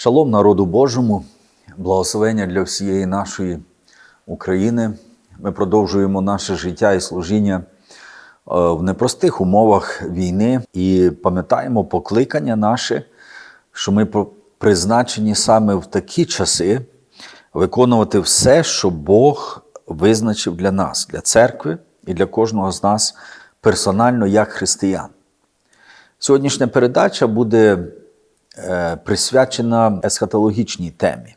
Шалом народу Божому, благословення для всієї нашої України. Ми продовжуємо наше життя і служіння е, в непростих умовах війни і пам'ятаємо покликання наше, що ми призначені саме в такі часи виконувати все, що Бог визначив для нас, для церкви і для кожного з нас персонально як християн. Сьогоднішня передача буде присвячена есхатологічній темі,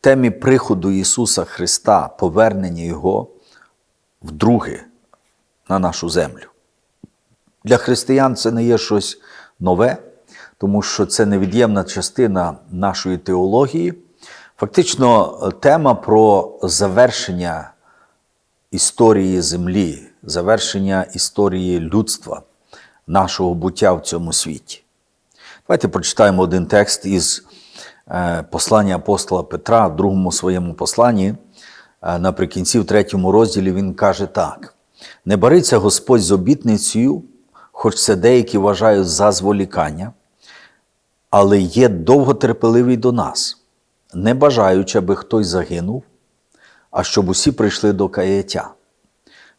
темі приходу Ісуса Христа, повернення Його вдруге на нашу землю. Для християн це не є щось нове, тому що це невід'ємна частина нашої теології. Фактично, е, тема про завершення історії землі, завершення історії людства, нашого буття в цьому світі. Давайте прочитаємо один текст із е, послання апостола Петра в другому своєму посланні. Е, Наприкінці, в третьому розділі, він каже так: не бариться Господь з обітницею, хоч це деякі вважають за зволікання, але є довготерпеливий до нас, не бажаючи, аби хтось загинув, а щоб усі прийшли до каяття.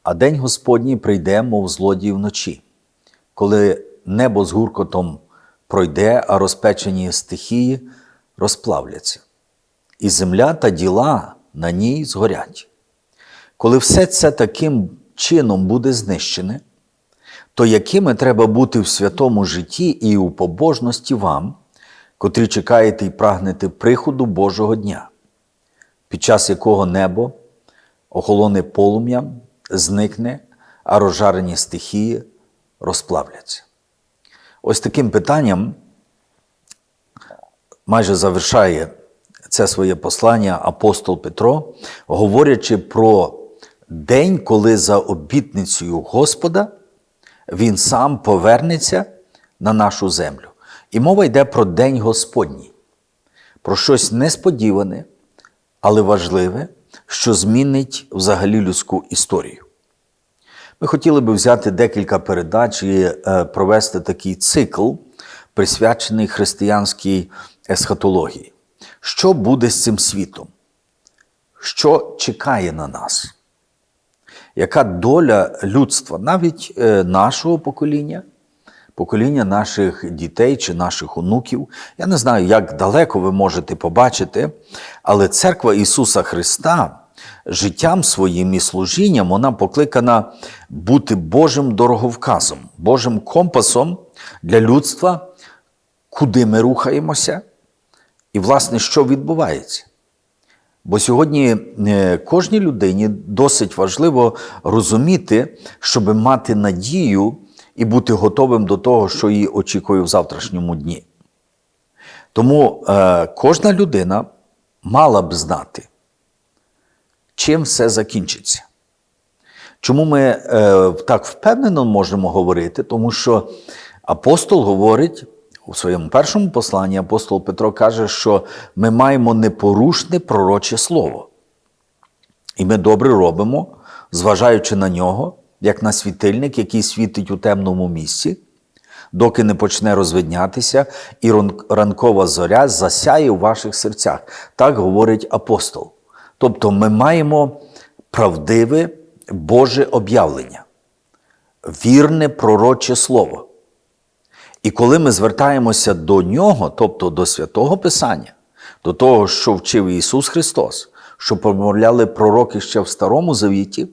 А день Господній прийде, мов злодій вночі, коли небо з гуркотом пройде, а розпечені стихії розплавляться, і земля та діла на ній згорять. Коли все це таким чином буде знищене, то якими треба бути в святому житті і у побожності вам, котрі чекаєте і прагнете приходу Божого дня, під час якого небо охолоне полум'ям, зникне, а розжарені стихії розплавляться. Ось таким питанням майже завершає це своє послання апостол Петро, говорячи про день, коли за обітницею Господа він сам повернеться на нашу землю. І мова йде про День Господній, про щось несподіване, але важливе, що змінить взагалі людську історію. Ми хотіли би взяти декілька передач і е, провести такий цикл, присвячений християнській есхатології. Що буде з цим світом? Що чекає на нас? Яка доля людства, навіть е, нашого покоління, покоління наших дітей чи наших онуків? Я не знаю, як далеко ви можете побачити, але церква Ісуса Христа життям своїм і служінням вона покликана бути Божим дороговказом, Божим компасом для людства, куди ми рухаємося, і, власне, що відбувається. Бо сьогодні е, кожній людині досить важливо розуміти, щоб мати надію і бути готовим до того, що її очікує в завтрашньому дні. Тому е, кожна людина мала б знати, чим все закінчиться. Чому ми е, так впевнено можемо говорити? Тому що апостол говорить у своєму першому посланні, апостол Петро каже, що ми маємо непорушне пророче слово. І ми добре робимо, зважаючи на нього, як на світильник, який світить у темному місці, доки не почне розвиднятися, і ранкова зоря засяє у ваших серцях. Так говорить апостол. Тобто ми маємо правдиве Боже об'явлення, вірне пророче слово. І коли ми звертаємося до нього, тобто до святого Писання, до того, що вчив Ісус Христос, що промовляли пророки ще в Старому Завіті,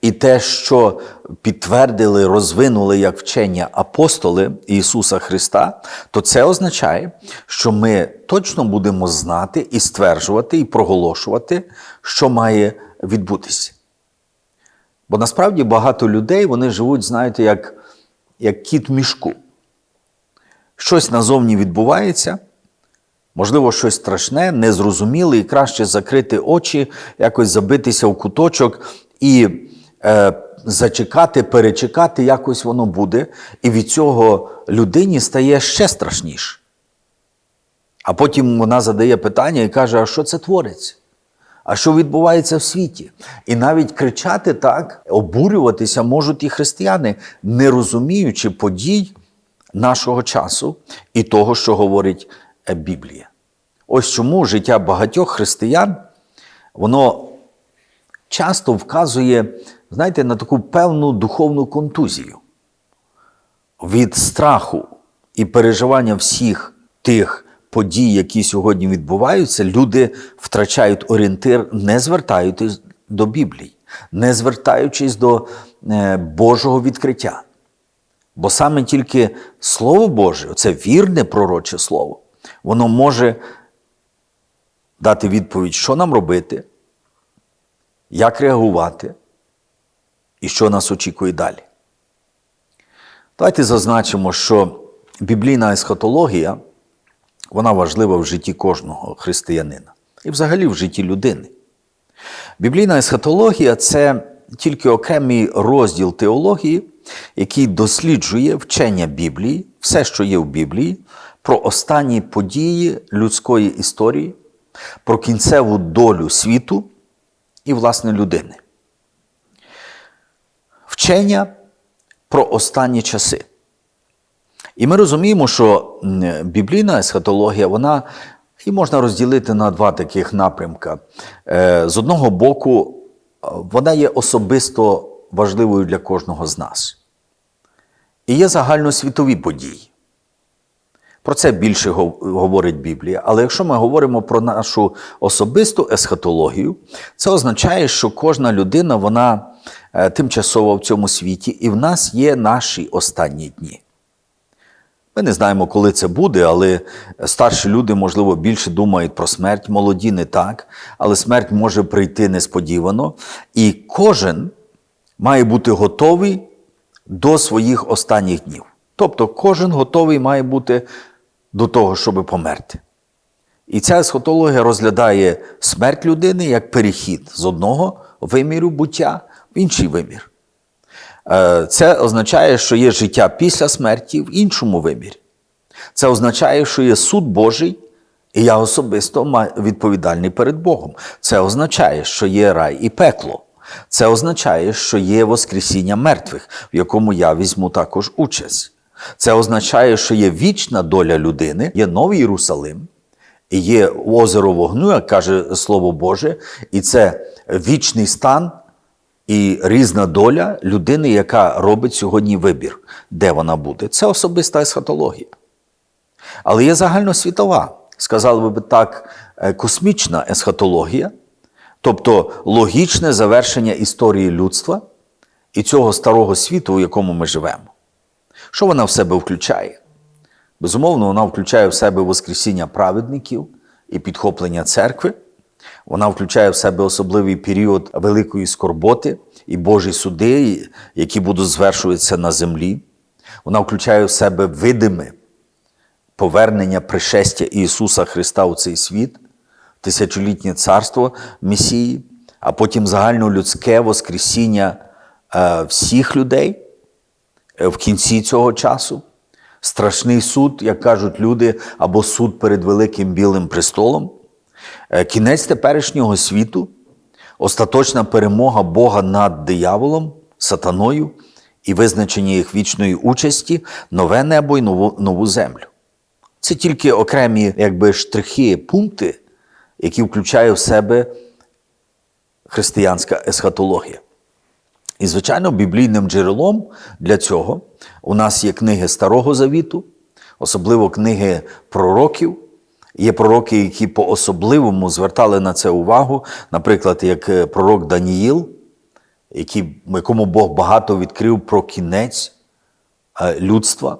і те, що підтвердили, розвинули як вчення апостоли Ісуса Христа, то це означає, що ми точно будемо знати і стверджувати, і проголошувати, що має відбутися. Бо насправді багато людей вони живуть, знаєте, як, як кіт в мішку. Щось назовні відбувається, можливо, щось страшне, незрозуміле, і краще закрити очі, якось забитися в куточок і е, зачекати, перечекати, якось воно буде. І від цього людині стає ще страшніше. А потім вона задає питання і каже: а що це твориться? А що відбувається в світі? І навіть кричати так, обурюватися можуть і християни, не розуміючи подій нашого часу і того, що говорить Біблія. Ось чому життя багатьох християн, воно часто вказує, знаєте, на таку певну духовну контузію. Від страху і переживання всіх тих подій, які сьогодні відбуваються, люди втрачають орієнтир, не звертаючись до Біблії, не звертаючись до е, Божого відкриття. Бо саме тільки Слово Боже, це вірне пророче Слово, воно може дати відповідь, що нам робити, як реагувати і що нас очікує далі. Давайте зазначимо, що біблійна есхатологія вона важлива в житті кожного християнина і взагалі в житті людини. Біблійна есхатологія це тільки окремий розділ теології, який досліджує вчення Біблії, все, що є в Біблії, про останні події людської історії, про кінцеву долю світу і, власне, людини. Вчення про останні часи. І ми розуміємо, що біблійна есхатологія, вона і можна розділити на два таких напрямка. Е, З одного боку, е, вона є особисто важливою для кожного з нас. І є загальносвітові події. Про це більше говорить Біблія. Але якщо ми говоримо про нашу особисту есхатологію, це означає, що кожна людина вона е, тимчасово в цьому світі, і в нас є наші останні дні. Ми не знаємо, коли це буде, але старші люди, можливо, більше думають про смерть, молоді не так, але смерть може прийти несподівано, і кожен має бути готовий до своїх останніх днів. Тобто кожен готовий має бути до того, щоб померти. І ця есхатологія розглядає смерть людини як перехід з одного виміру буття в інший вимір. Е, Це означає, що є життя після смерті в іншому вимірі. Це означає, що є суд Божий, і я особисто відповідальний перед Богом. Це означає, що є рай і пекло. Це означає, що є Воскресіння мертвих, в якому я візьму також участь. Це означає, що є вічна доля людини, є Новий Єрусалим, є озеро вогню, як каже Слово Боже, і це вічний стан і різна доля людини, яка робить сьогодні вибір, де вона буде. Це особиста есхатологія. Але є загальносвітова, сказали би так, е, космічна есхатологія, тобто логічне завершення історії людства і цього старого світу, у якому ми живемо. Що вона в себе включає? Безумовно, вона включає в себе Воскресіння праведників і підхоплення церкви. Вона включає в себе особливий період великої скорботи і Божі суди, які будуть звершуватися на землі. Вона включає в себе видиме повернення пришестя Ісуса Христа у цей світ, тисячолітнє царство Месії, а потім загальнолюдське Воскресіння е, всіх людей в кінці цього часу. Страшний суд, як кажуть люди, або суд перед великим білим престолом, Е, кінець теперішнього світу, остаточна перемога Бога над дияволом, сатаною і визначення їх вічної участі, нове небо і нову, нову землю. Це тільки окремі якби, штрихи, пункти, які включає в себе християнська есхатологія. І, звичайно, біблійним джерелом для цього у нас є книги Старого Завіту, особливо книги пророків. Є пророки, які по-особливому звертали на це увагу, наприклад, як е, пророк Даніїл, якому Бог багато відкрив про кінець е, людства,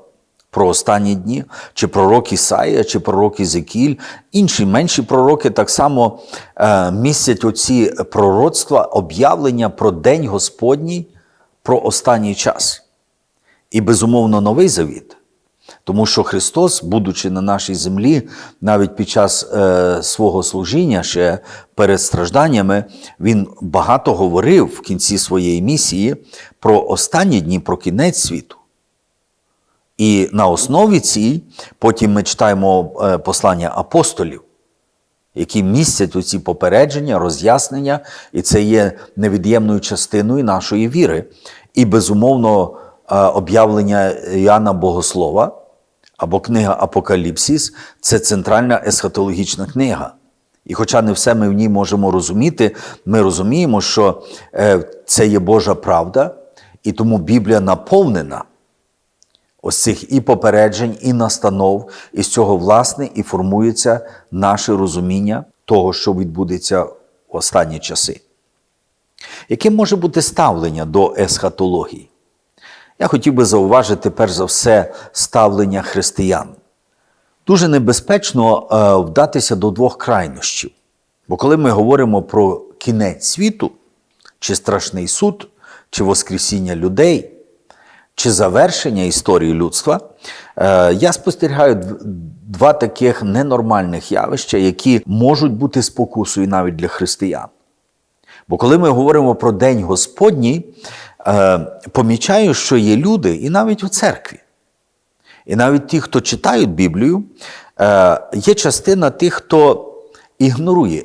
про останні дні, чи пророк Ісаїя, чи пророк Ізекіль. Інші менші пророки так само е, містять оці пророцтва, об'явлення про День Господній, про останній час. І, безумовно, новий завіт. Тому що Христос, будучи на нашій землі, навіть під час е, свого служіння, ще перед стражданнями, він багато говорив в кінці своєї місії про останні дні, про кінець світу. І на основі цій потім ми читаємо е, послання апостолів, які містять оці попередження, роз'яснення, і це є невід'ємною частиною нашої віри. І, безумовно, е, об'явлення Іоанна Богослова або книга Апокаліпсис це центральна есхатологічна книга. І хоча не все ми в ній можемо розуміти, ми розуміємо, що е, це є Божа правда, і тому Біблія наповнена ось цих і попереджень, і настанов, і з цього, власне, і формується наше розуміння того, що відбудеться в останні часи. Яким може бути ставлення до есхатології? Я хотів би зауважити, перш за все, ставлення християн. Дуже небезпечно е, вдатися до двох крайнощів. Бо коли ми говоримо про кінець світу, чи страшний суд, чи Воскресіння людей, чи завершення історії людства, е, я спостерігаю два таких ненормальних явища, які можуть бути спокусою навіть для християн. Бо коли ми говоримо про День Господній, е, помічаю, що є люди, і навіть у церкві, і навіть ті, хто читають Біблію, е, є частина тих, хто ігнорує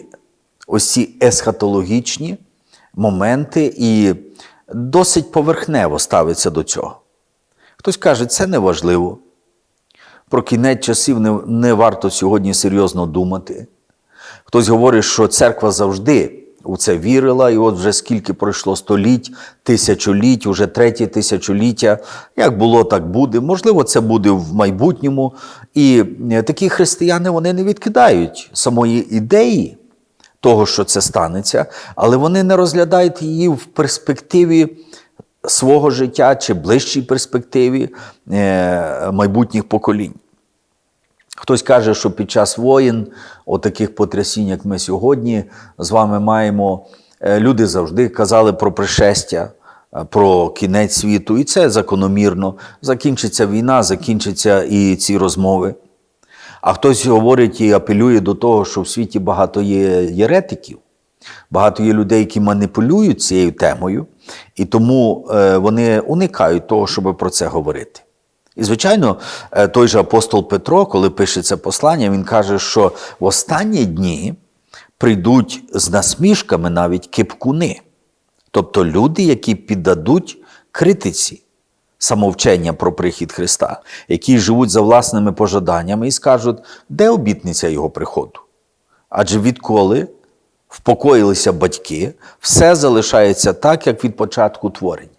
ось ці есхатологічні моменти і досить поверхнево ставиться до цього. Хтось каже, це не важливо. Про кінець часів не, не варто сьогодні серйозно думати. Хтось говорить, що церква завжди у це вірила, і от вже скільки пройшло століть, тисячоліть, уже третє тисячоліття. Як було, так буде. Можливо, це буде в майбутньому. І е, такі християни вони не відкидають самої ідеї того, що це станеться, але вони не розглядають її в перспективі свого життя чи ближчій перспективі е, майбутніх поколінь. Хтось каже, що під час воїн, отаких потрясінь, як ми сьогодні з вами маємо, е, люди завжди казали про пришестя, е, про кінець світу, і це закономірно. Закінчиться війна, закінчаться і ці розмови. А хтось говорить і апелює до того, що в світі багато є єретиків, багато є людей, які маніпулюють цією темою, і тому е, вони уникають того, щоб про це говорити. І, звичайно, е, той же апостол Петро, коли пише це послання, він каже, що в останні дні прийдуть з насмішками навіть кипкуни, тобто люди, які піддадуть критиці самовчення про прихід Христа, які живуть за власними пожаданнями і скажуть, де обітниця Його приходу? Адже відколи впокоїлися батьки, все залишається так, як від початку творення.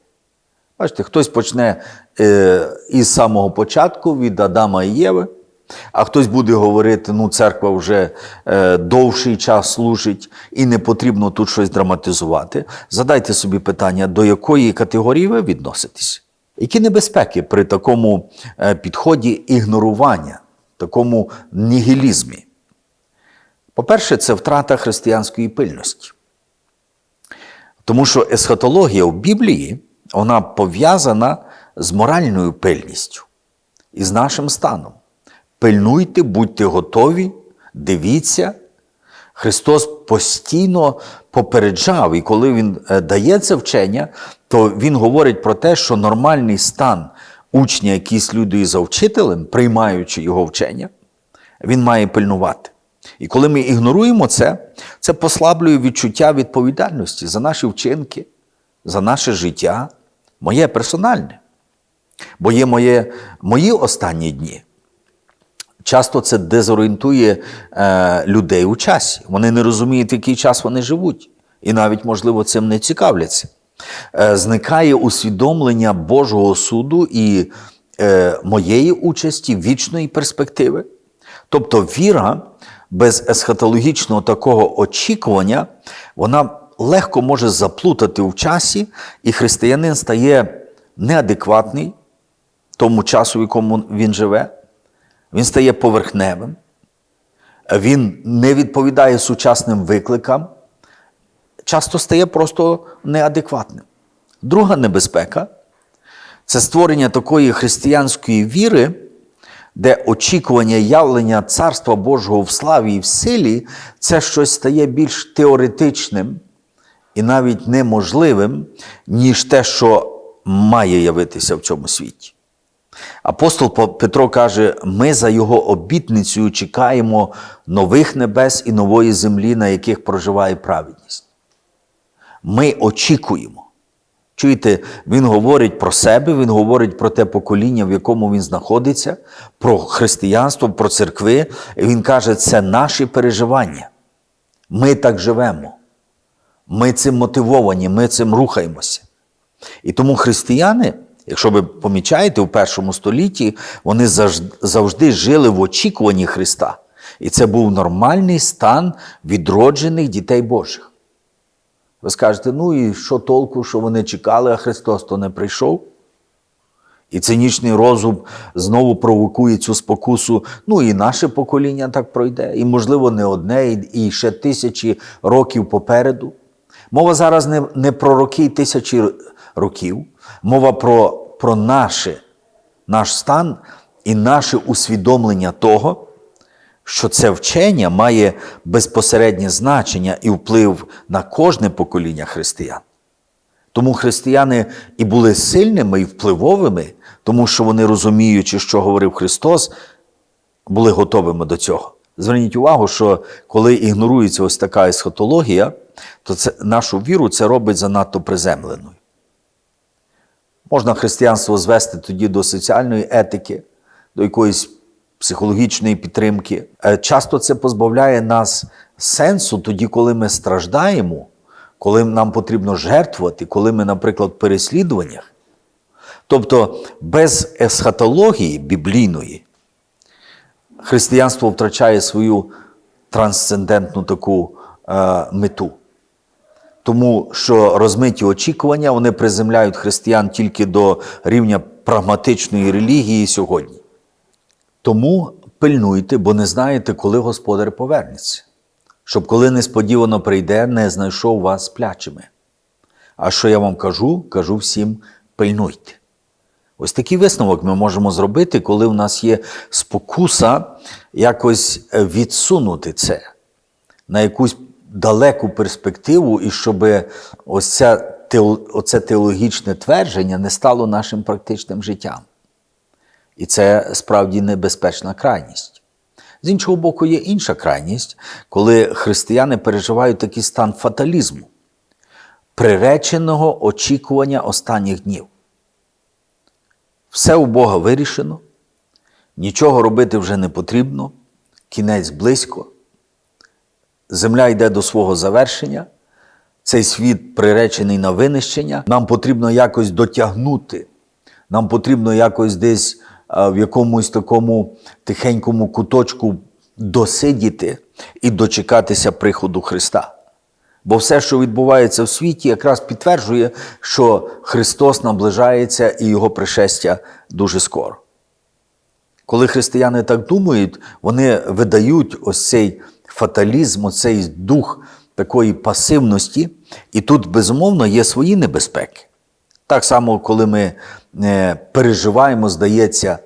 Бачите, хтось почне е, із самого початку від Адама і Єви, а хтось буде говорити, ну, церква вже е, довший час служить і не потрібно тут щось драматизувати. Задайте собі питання, до якої категорії ви відноситесь? Які небезпеки при такому е, підході ігнорування, такому нігілізмі? По-перше, це втрата християнської пильності. Тому що есхатологія в Біблії вона пов'язана з моральною пильністю і з нашим станом. Пильнуйте, будьте готові, дивіться. Христос постійно попереджав, і коли Він е, дає це вчення, то Він говорить про те, що нормальний стан учня, який слідує за вчителем, приймаючи його вчення, він має пильнувати. І коли ми ігноруємо це, це послаблює відчуття відповідальності за наші вчинки, за наше життя, моє персональне. Бо є моє, мої останні дні. Часто це дезорієнтує е, людей у часі. Вони не розуміють, в який час вони живуть, і навіть, можливо, цим не цікавляться. Е, зникає усвідомлення Божого суду і е, моєї участі, вічної перспективи. Тобто віра без есхатологічного такого очікування, вона легко може заплутати в часі, і християнин стає неадекватний тому часу, в якому він живе. Він стає поверхневим, він не відповідає сучасним викликам, часто стає просто неадекватним. Друга небезпека це створення такої християнської віри, де очікування явлення Царства Божого в славі і в силі це щось стає більш теоретичним і навіть неможливим, ніж те, що має явитися в цьому світі. Апостол Петро каже: ми за його обітницею чекаємо нових небес і нової землі, на яких проживає праведність. Ми очікуємо. Чуєте, він говорить про себе, він говорить про те покоління, в якому він знаходиться, про християнство, про церкви. І він каже, це наші переживання. Ми так живемо. Ми цим мотивовані, ми цим рухаємося. І тому християни, якщо ви помічаєте, у першому столітті вони завжди, жили в очікуванні Христа. І це був нормальний стан відроджених дітей Божих. Ви скажете, ну і що толку, що вони чекали, а Христос то не прийшов? І цинічний розум знову провокує цю спокусу. Ну і наше покоління так пройде, і, можливо, не одне, і ще тисячі років попереду. Мова зараз не, не про роки і тисячі років, мова про, про наше, наш стан і наше усвідомлення того, що це вчення має безпосереднє значення і вплив на кожне покоління християн. Тому християни і були сильними і впливовими, тому що вони, розуміючи, що говорив Христос, були готовими до цього. Зверніть увагу, що коли ігнорується ось така есхатологія, то це, нашу віру це робить занадто приземленою. Можна християнство звести тоді до соціальної етики, до якоїсь психологічної підтримки. Е, Часто це позбавляє нас сенсу тоді, коли ми страждаємо, коли нам потрібно жертвувати, коли ми, наприклад, в переслідуваннях. Тобто без есхатології біблійної християнство втрачає свою трансцендентну таку е, мету. Тому що розмиті очікування вони приземляють християн тільки до рівня прагматичної релігії сьогодні. Тому пильнуйте, бо не знаєте, коли господар повернеться, щоб коли несподівано прийде, не знайшов вас сплячими. А що я вам кажу, кажу всім пильнуйте. Ось такий висновок ми можемо зробити, коли в нас є спокуса якось відсунути це на якусь далеку перспективу, і щоб ось ця, оце теологічне твердження не стало нашим практичним життям. І це справді небезпечна крайність. З іншого боку, є інша крайність, коли християни переживають такий стан фаталізму, приреченого очікування останніх днів. Все у Бога вирішено, нічого робити вже не потрібно, кінець близько, земля йде до свого завершення, цей світ приречений на винищення. Нам потрібно якось дотягнути, нам потрібно якось десь в якомусь такому тихенькому куточку досидіти і дочекатися приходу Христа. Бо все, що відбувається в світі, якраз підтверджує, що Христос наближається і Його пришестя дуже скоро. Коли християни так думають, вони видають ось цей фаталізм, оцей дух такої пасивності, і тут, безумовно, є свої небезпеки. Так само, коли ми е, переживаємо, здається,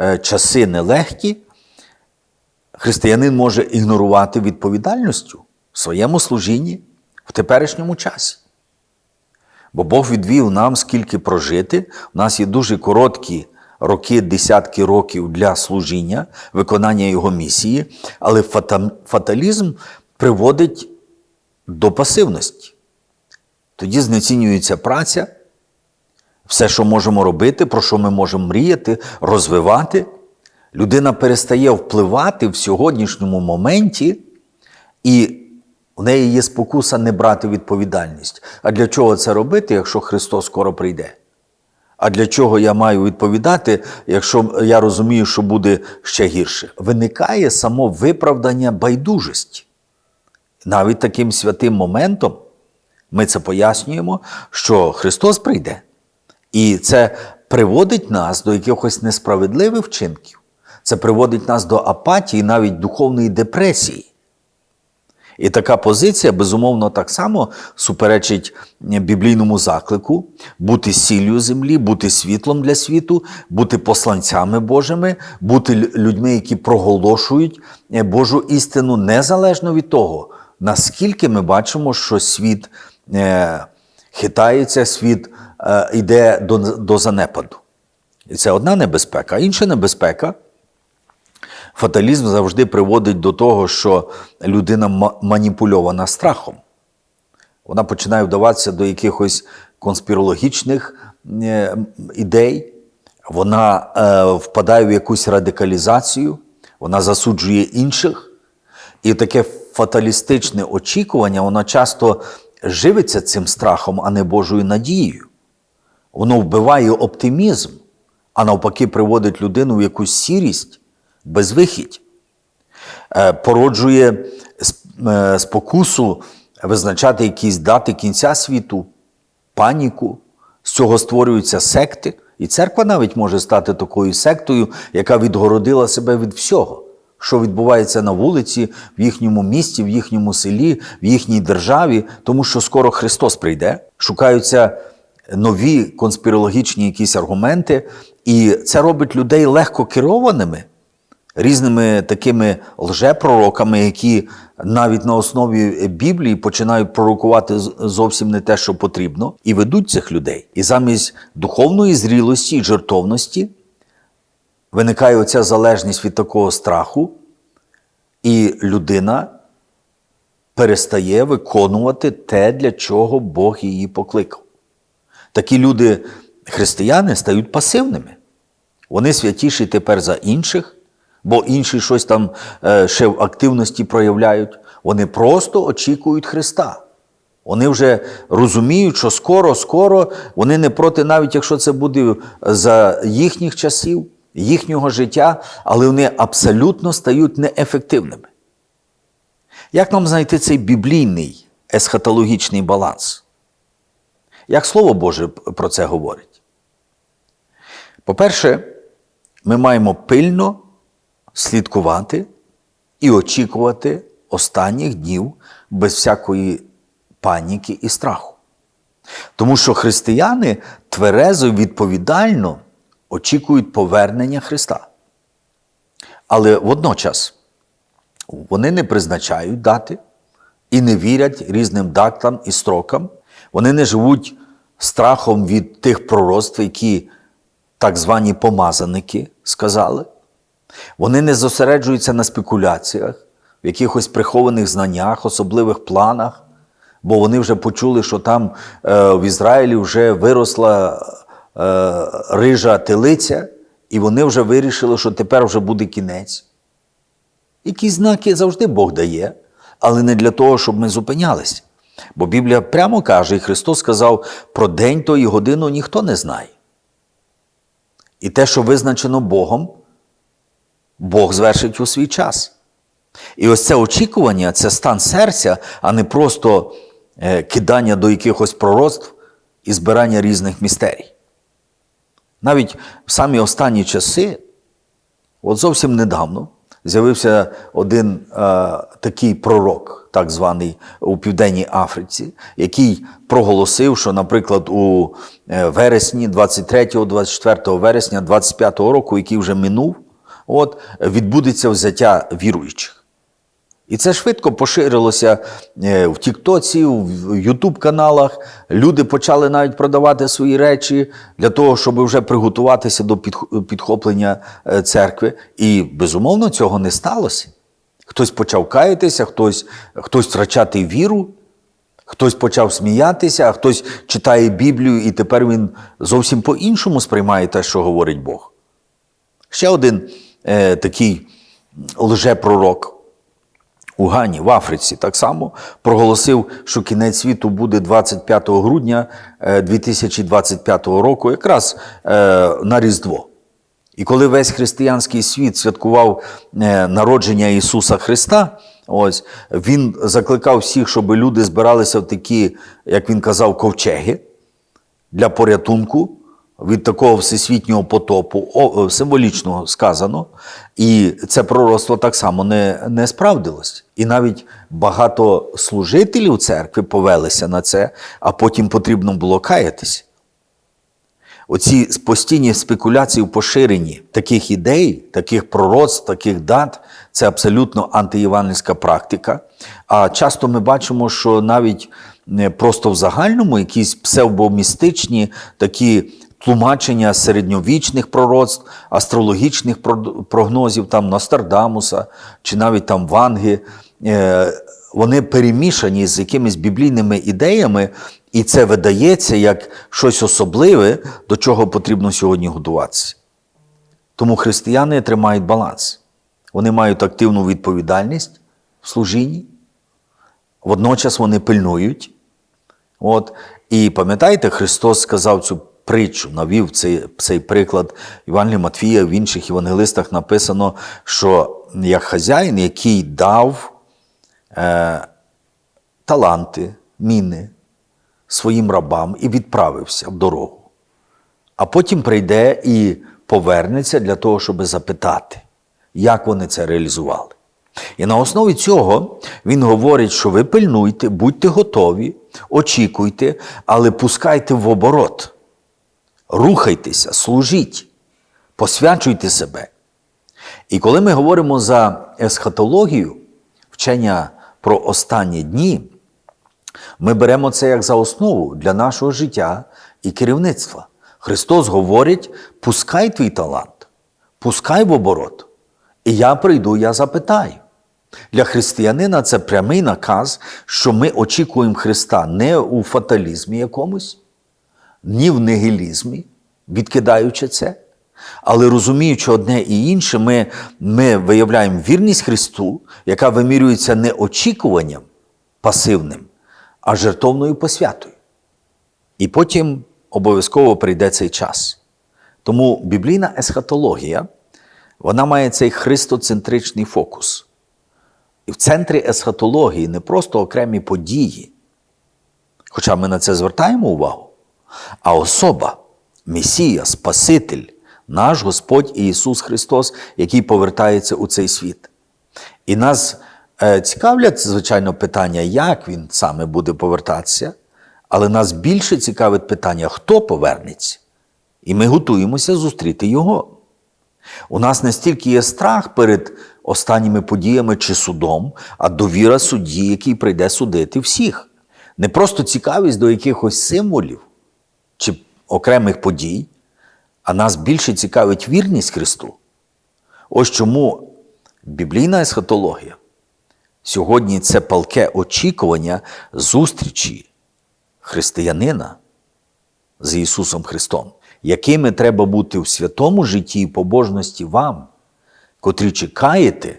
е, часи нелегкі, християнин може ігнорувати відповідальністю в своєму служінні в теперішньому часі. Бо Бог відвів нам скільки прожити. У нас є дуже короткі роки, десятки років для служіння, виконання Його місії, але фаталізм приводить до пасивності. Тоді знецінюється праця, все, що можемо робити, про що ми можемо мріяти, розвивати. Людина перестає впливати в сьогоднішньому моменті, і в неї є спокуса не брати відповідальність. А для чого це робити, якщо Христос скоро прийде? А для чого я маю відповідати, якщо я розумію, що буде ще гірше? Виникає само виправдання байдужості. Навіть таким святим моментом ми це пояснюємо, що Христос прийде. І це приводить нас до якихось несправедливих вчинків. Це приводить нас до апатії, навіть духовної депресії. І така позиція, безумовно, так само суперечить біблійному заклику бути сіллю землі, бути світлом для світу, бути посланцями Божими, бути людьми, які проголошують е, Божу істину, незалежно від того, наскільки ми бачимо, що світ е, хитається, світ е, йде до, занепаду. І це одна небезпека. Інша небезпека Фаталізм завжди приводить до того, що людина маніпульована страхом. Вона починає вдаватися до якихось конспірологічних е, ідей, вона е, впадає в якусь радикалізацію, вона засуджує інших. І таке фаталістичне очікування, воно часто живиться цим страхом, а не Божою надією. Воно вбиває оптимізм, а навпаки, приводить людину в якусь сірість, безвихідь, Е, породжує е, спокусу визначати якісь дати кінця світу, паніку. З цього створюються секти. І церква навіть може стати такою сектою, яка відгородила себе від всього, що відбувається на вулиці, в їхньому місті, в їхньому селі, в їхній державі, тому що скоро Христос прийде, шукаються нові конспірологічні якісь аргументи, і це робить людей легко керованими різними такими лжепророками, які навіть на основі Біблії починають пророкувати зовсім не те, що потрібно, і ведуть цих людей. І замість духовної зрілості і жертовності виникає оця залежність від такого страху, і людина перестає виконувати те, для чого Бог її покликав. Такі люди, християни, стають пасивними. Вони святіші тепер за інших, бо інші щось там е, ще в активності проявляють. Вони просто очікують Христа. Вони вже розуміють, що скоро, скоро вони не проти, навіть якщо це буде за їхніх часів, їхнього життя, але вони абсолютно стають неефективними. Як нам знайти цей біблійний есхатологічний баланс? Як Слово Боже про це говорить? По-перше, ми маємо пильно слідкувати і очікувати останніх днів без всякої паніки і страху. Тому що християни тверезо відповідально очікують повернення Христа. Але водночас вони не призначають дати і не вірять різним датам і строкам. Вони не живуть страхом від тих пророцтв, які так звані помазаники сказали. Вони не зосереджуються на спекуляціях, в якихось прихованих знаннях, особливих планах, бо вони вже почули, що там е, в Ізраїлі вже виросла е, рижа телиця, і вони вже вирішили, що тепер вже буде кінець. Якісь знаки завжди Бог дає, але не для того, щоб ми зупинялися. Бо Біблія прямо каже, і Христос сказав, про день то і годину ніхто не знає. І те, що визначено Богом, Бог звершить у свій час. І ось це очікування, це стан серця, а не просто е, кидання до якихось пророцтв і збирання різних містерій. Навіть в самі останні часи, от зовсім недавно, з'явився один е, такий пророк, так званий у Південній Африці, який проголосив, що, наприклад, у е, вересні, 23-24 вересня 25 року, який вже минув, от, відбудеться взяття віруючих. І це швидко поширилося е, в Тіктоці, в Ютуб-каналах. Люди почали навіть продавати свої речі для того, щоб вже приготуватися до підхоплення е, церкви. І, безумовно, цього не сталося. Хтось почав каятися, хтось, хтось втрачати віру, хтось почав сміятися, а хтось читає Біблію, і тепер він зовсім по-іншому сприймає те, що говорить Бог. Ще один е, такий лжепророк у Гані в Африці так само проголосив, що кінець світу буде 25 грудня е, 2025 року, якраз е, на Різдво. І коли весь християнський світ святкував е, народження Ісуса Христа, ось він закликав всіх, щоб люди збиралися в такі, як він казав, ковчеги для порятунку від такого всесвітнього потопу, о, символічно сказано, і це пророцтво так само не, не справдилось. І навіть багато служителів церкви повелися на це, а потім потрібно було каятися. Оці постійні спекуляції в поширенні таких ідей, таких пророцтв, таких дат це абсолютно антиєвангельська практика. А часто ми бачимо, що навіть просто в загальному якісь псевдомістичні такі тлумачення середньовічних пророцтв, астрологічних прогнозів там Нострадамуса чи навіть там Ванги, е, вони перемішані з якимись біблійними ідеями, І це видається як щось особливе, до чого потрібно сьогодні готуватися. Тому християни тримають баланс. Вони мають активну відповідальність в служінні, водночас вони пильнують. От. І пам'ятаєте, Христос сказав цю притчу, навів цей, цей приклад Івангелія Матфія, в інших євангелистах написано, що як хазяїн, який дав е, таланти, міни своїм рабам і відправився в дорогу. А потім прийде і повернеться для того, щоб запитати, як вони це реалізували. І на основі цього він говорить, що ви пильнуйте, будьте готові, очікуйте, але пускайте в оборот. Рухайтеся, служіть, посвячуйте себе. І коли ми говоримо за есхатологію, вчення про останні дні, ми беремо це як за основу для нашого життя і керівництва. Христос говорить: пускай твій талант, пускай в оборот. І я прийду, я запитаю. Для християнина це прямий наказ, що ми очікуємо Христа не у фаталізмі якомусь, ні в нигілізмі, відкидаючи це, але розуміючи одне і інше, ми, ми виявляємо вірність Христу, яка вимірюється не очікуванням пасивним, а жертовною посвятою. І потім обов'язково прийде цей час. Тому біблійна есхатологія вона має цей христоцентричний фокус. І в центрі есхатології не просто окремі події, хоча ми на це звертаємо увагу, а особа, Месія, Спаситель, наш Господь Ісус Христос, який повертається у цей світ. І нас е, цікавлять, звичайно, питання, як Він саме буде повертатися, але нас більше цікавить питання, хто повернеться. І ми готуємося зустріти Його. У нас настільки є страх перед останніми подіями чи судом, а довіра судді, який прийде судити всіх. Не просто цікавість до якихось символів чи окремих подій, а нас більше цікавить вірність Христу. Ось чому біблійна есхатологія сьогодні це палке очікування зустрічі християнина з Ісусом Христом, якими треба бути в святому житті і побожності вам, котрі чекаєте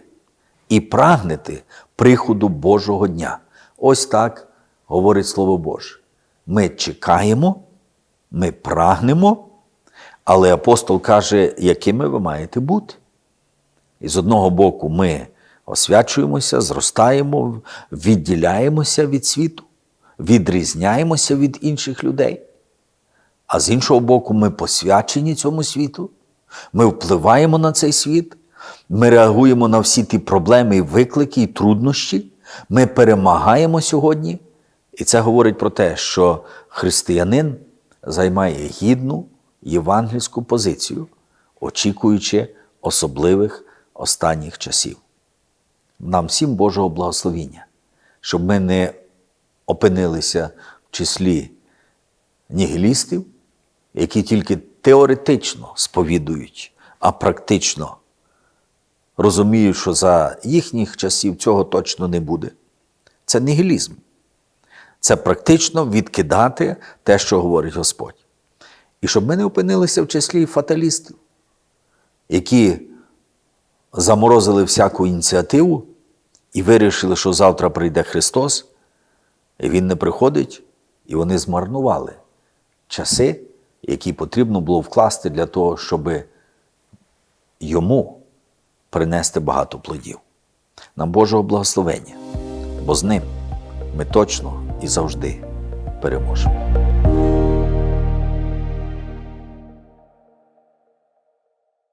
і прагнете приходу Божого дня. Ось так говорить Слово Боже. Ми чекаємо, ми прагнемо, але апостол каже, якими ви маєте бути. І з одного боку, ми освячуємося, зростаємо, відділяємося від світу, відрізняємося від інших людей. А з іншого боку, ми посвячені цьому світу, ми впливаємо на цей світ, ми реагуємо на всі ті проблеми, і виклики і труднощі, ми перемагаємо сьогодні. І це говорить про те, що християнин займає гідну євангельську позицію, очікуючи особливих останніх часів. Нам всім Божого благословіння, щоб ми не опинилися в числі нігілістів, які тільки теоретично сповідують, а практично розуміють, що за їхніх часів цього точно не буде. Це нігілізм. Це практично відкидати те, що говорить Господь. І щоб ми не опинилися в числі фаталістів, які заморозили всяку ініціативу і вирішили, що завтра прийде Христос, і Він не приходить, і вони змарнували часи, які потрібно було вкласти для того, щоб йому принести багато плодів. Нам Божого благословення, бо з ним ми точно і завжди переможемо.